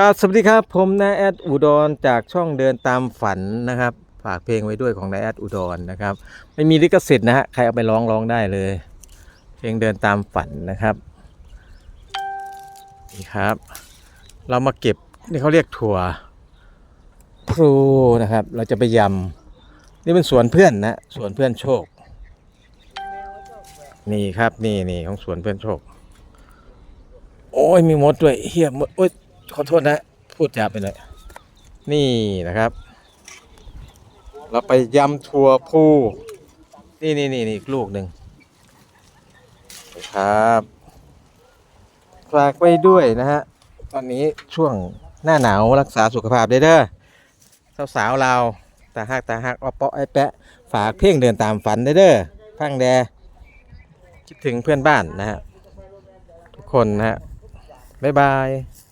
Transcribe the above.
ครับสวัสดีครับ ผมนายแอดอุดรจากช่องเดินตามฝันนะครับ ฝากเพลงไว้ด้วยของนายแอดอุดรนะครับ ไม่มีลิขสิทธิ์นะฮะใครเอาไปร้องร้องได้เลย เพลงเดินตามฝันนะครับนี่ครับ เรามาเก็บนี่เขาเรียกถั่วพลูนะครับ เราจะไปยำนี่เป็นสวนเพื่อนนะสวนเพื่อนโชค นี่ครับนี่นี่ของสวนเพื่อนโชค โอ้ยมีมดด้วยเฮียมดโอ้ย ขอโทษนะ พูดหยาบไปเลยนี่นะครับ เราไปยำถั่วพูนี่นี่นี่นี่ลูกหนึ่งครับฝากไว้ด้วยนะฮะ ตอนนี้ช่วงหน้าหนาวรักษาสุขภาพได้เด้อสาวๆเราตาหักตาหักอ้อเปาะไอ้แปะ ฝากเพลงเดินตามฝันได้เด้อฟังแดคิดถึงเพื่อนบ้านนะฮะ ทุกคนนะฮะ บ๊ายบาย